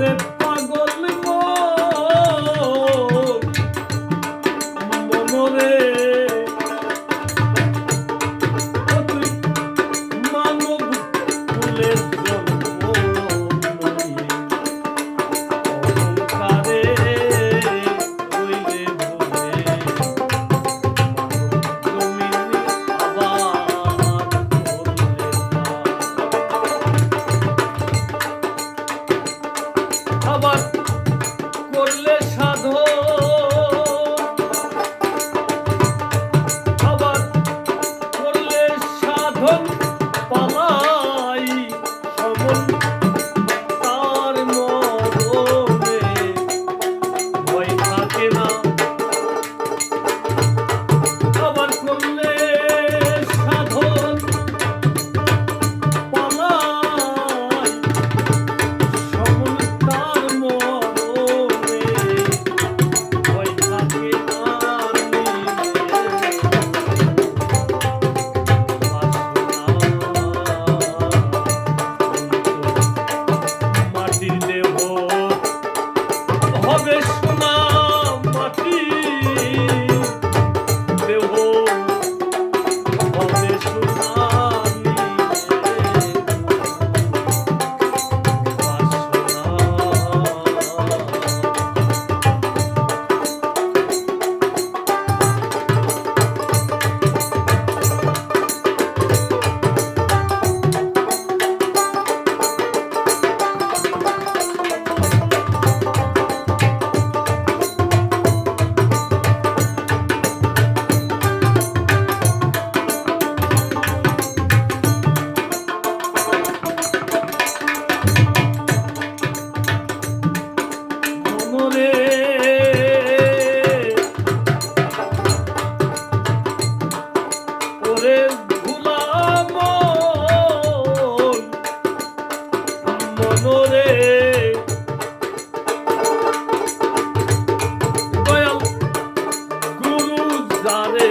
Joseph. আবার মনরে দয়াল গুরু যারে